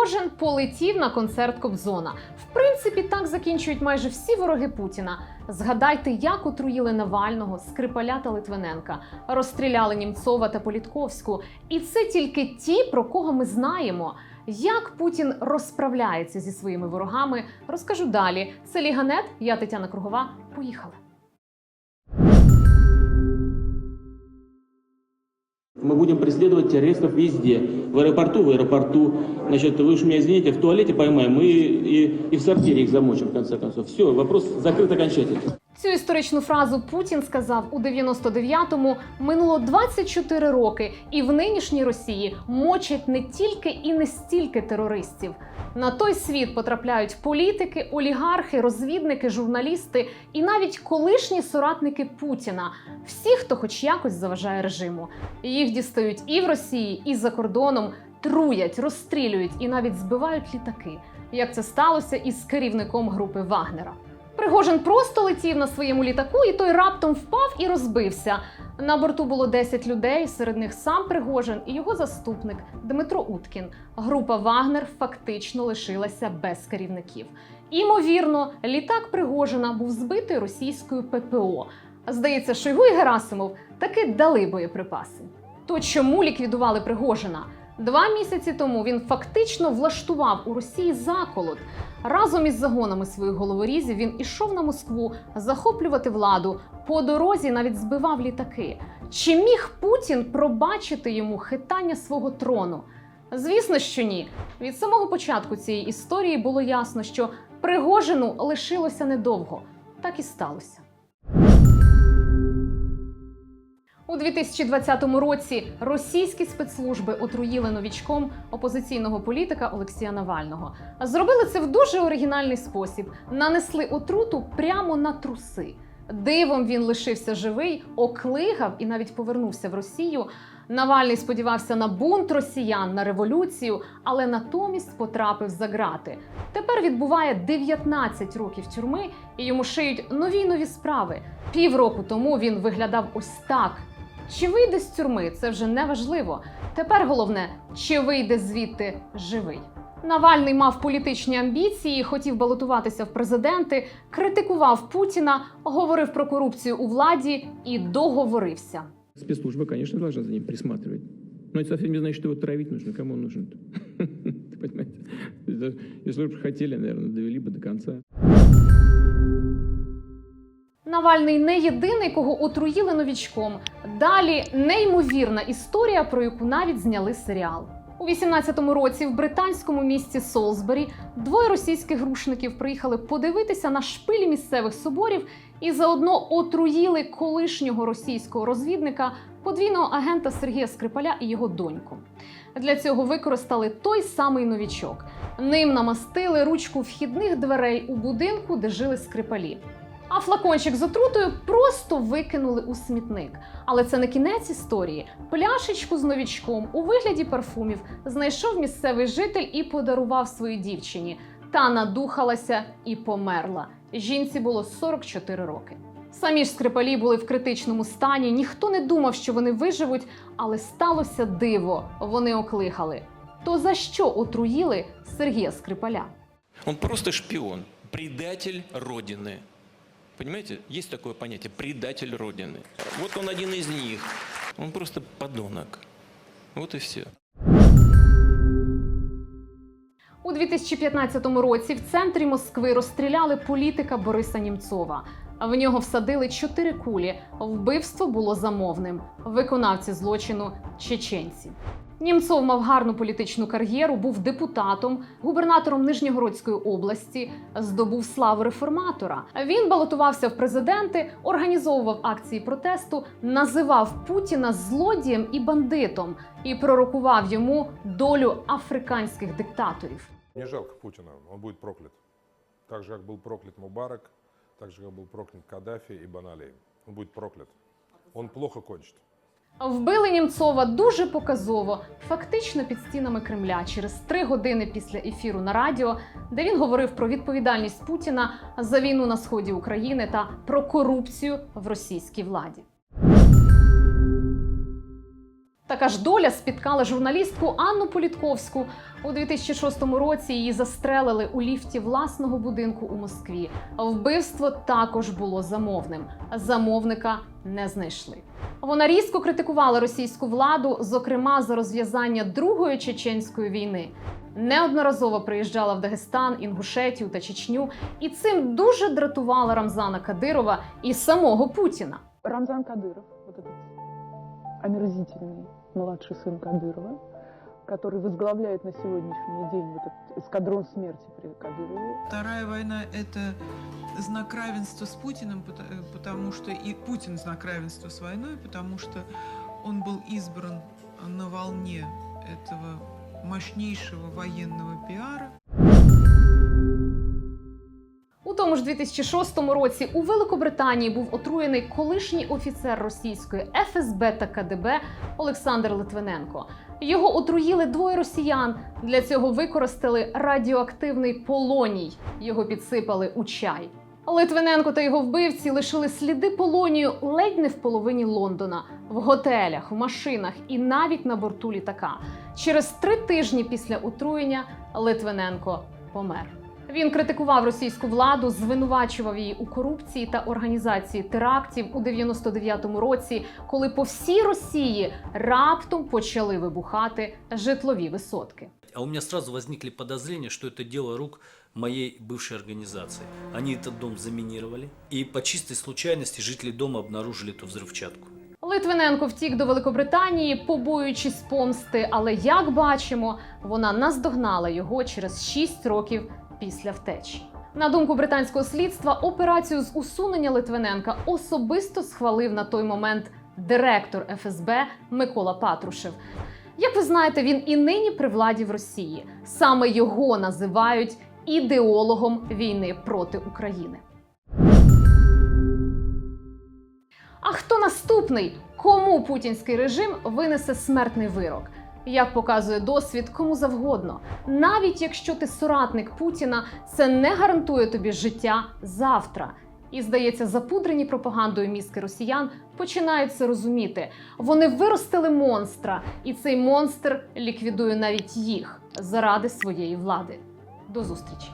Пригожин полетів на концерт Кобзона. В принципі, так закінчують майже всі вороги Путіна. Згадайте, як отруїли Навального, Скрипаля та Литвиненка, розстріляли Німцова та Політковську. І це тільки ті, про кого ми знаємо. Як Путін розправляється зі своїми ворогами, розкажу далі. Це Ліганет, я Тетяна Кругова. Поїхали. будем преследовать террористов везде. В аэропорту, в аэропорту. Значит, вы уж меня извините, в туалете поймаем и, и, и в сортире их замочим, в конце концов. Все, вопрос закрыт окончательно. Цю історичну фразу Путін сказав у 99-му. Минуло 24 роки, і в нинішній Росії мочать не тільки і не стільки терористів. На той світ потрапляють політики, олігархи, розвідники, журналісти і навіть колишні соратники Путіна. Всі, хто хоч якось заважає режиму. Їх дістають і в Росії, і за кордоном, труять, розстрілюють і навіть збивають літаки. Як це сталося із керівником групи Вагнера. Пригожин просто летів на своєму літаку, і той раптом впав і розбився. На борту було 10 людей, серед них сам Пригожин і його заступник Дмитро Уткін. Група Вагнер фактично лишилася без керівників. Імовірно, літак Пригожина був збитий російською ППО. Здається, Шойгу і Герасимов таки дали боєприпаси. То чому ліквідували Пригожина? Два місяці тому він фактично влаштував у Росії заколот. Разом із загонами своїх головорізів він ішов на Москву захоплювати владу. По дорозі навіть збивав літаки. Чи міг Путін пробачити йому хитання свого трону? Звісно, що ні. Від самого початку цієї історії було ясно, що Пригожину лишилося недовго. Так і сталося. У 2020 році російські спецслужби отруїли новічком опозиційного політика Олексія Навального. Зробили це в дуже оригінальний спосіб: нанесли отруту прямо на труси. Дивом він лишився живий, оклигав і навіть повернувся в Росію. Навальний сподівався на бунт росіян, на революцію, але натомість потрапив за ґрати. Тепер відбуває 19 років тюрми, і йому шиють нові нові справи. Півроку тому він виглядав ось так. Чи вийде з тюрми, це вже не важливо. Тепер головне, чи вийде звідти живий. Навальний мав політичні амбіції, хотів балотуватися в президенти, критикував Путіна, говорив про корупцію у владі і договорився. Спецслужба, конечно, должна за ним присматривать. Но это совсем не значит, что его травить нужно. Кому он нужен-то? Ты понимаете? Это- Если бы хотели, наверное, довели бы до конца. Навальний не єдиний, кого отруїли новічком. Далі неймовірна історія, про яку навіть зняли серіал. У 18-му році в британському місті Солсбері двоє російських грушників приїхали подивитися на шпилі місцевих соборів і заодно отруїли колишнього російського розвідника, подвійного агента Сергія Скрипаля і його доньку. Для цього використали той самий новічок. Ним намастили ручку вхідних дверей у будинку, де жили скрипалі. А флакончик з отрутою просто викинули у смітник. Але це не кінець історії. Пляшечку з новічком у вигляді парфумів знайшов місцевий житель і подарував своїй дівчині. Та надухалася і померла. Жінці було 44 роки. Самі ж скрипалі були в критичному стані. Ніхто не думав, що вони виживуть, але сталося диво. Вони оклихали. То за що отруїли Сергія Скрипаля? Он просто шпион, предатель Родины. Понимаете, есть такое понятие предатель Родины. Вот он один из них. Он просто подонок. Вот и все. У 2015 році в центрі Москви розстріляли політика Бориса Німцова. В нього всадили чотири кулі. Вбивство було замовним. Виконавці злочину чеченці. Німцов мав гарну політичну кар'єру, був депутатом, губернатором Нижньогородської області, здобув славу реформатора. Він балотувався в президенти, організовував акції протесту, називав Путіна злодієм і бандитом і пророкував йому долю африканських диктаторів. Мне жалко Путина, он будет проклят. Так же, как был проклят Мубарак, так же, как был проклят Каддафи и Баналей. Он будет проклят. Он плохо кончит. Вбили Німцова дуже показово, фактично під стінами Кремля через три години після ефіру на радіо, де він говорив про відповідальність Путіна за війну на сході України та про корупцію в російській владі. Така ж доля спіткала журналістку Анну Політковську. У 2006 році її застрелили у ліфті власного будинку у Москві. Вбивство також було замовним. Замовника не знайшли. Вона різко критикувала російську владу, зокрема за розв'язання Другої чеченської війни. Неодноразово приїжджала в Дагестан, Інгушетію та Чечню, і цим дуже дратувала Рамзана Кадирова і самого Путіна. Рамзан Кадыров, вот этот омерзительный младший сын Кадырова, который возглавляет на сегодняшний день вот этот эскадрон смерти при Кадырове. Вторая война – это знак равенства с Путиным, пото- э, потому что и Путин знак равенства с войной, потому что он был избран на волне этого мощнейшего военного пиара. У тому ж 2006 році у Великобританії був отруєний колишній офіцер російської ФСБ та КДБ Олександр Литвиненко. Його отруїли двоє росіян. Для цього використали радіоактивний полоній. Його підсипали у чай. Литвиненко та його вбивці лишили сліди полонію ледь не в половині Лондона, в готелях, в машинах і навіть на борту літака. Через три тижні після отруєння Литвиненко помер. Він критикував російську владу, звинувачував її у корупції та організації терактів у 99-му році, коли по всій Росії раптом почали вибухати житлові висотки. А у меня сразу возникли подозрения, что это дело рук моей бывшей организации. Они этот дом заминировали, и по чистой случайности жители дома обнаружили эту взрывчатку. Литвиненко втік до Великобританії, побоюючись помсти, але як бачимо, вона наздогнала його через 6 років після втечі. На думку британського слідства, операцію з усунення Литвиненка особисто схвалив на той момент директор ФСБ Микола Патрушев. Як ви знаєте, він і нині при владі в Росії. Саме його називають ідеологом війни проти України. А хто наступний? Кому путінський режим винесе смертний вирок? Як показує досвід, кому завгодно. Навіть якщо ти соратник Путіна, це не гарантує тобі життя завтра. І здається, запудрені пропагандою мізки росіян починають це розуміти. Вони виростили монстра, і цей монстр ліквідує навіть їх заради своєї влади. До зустрічі!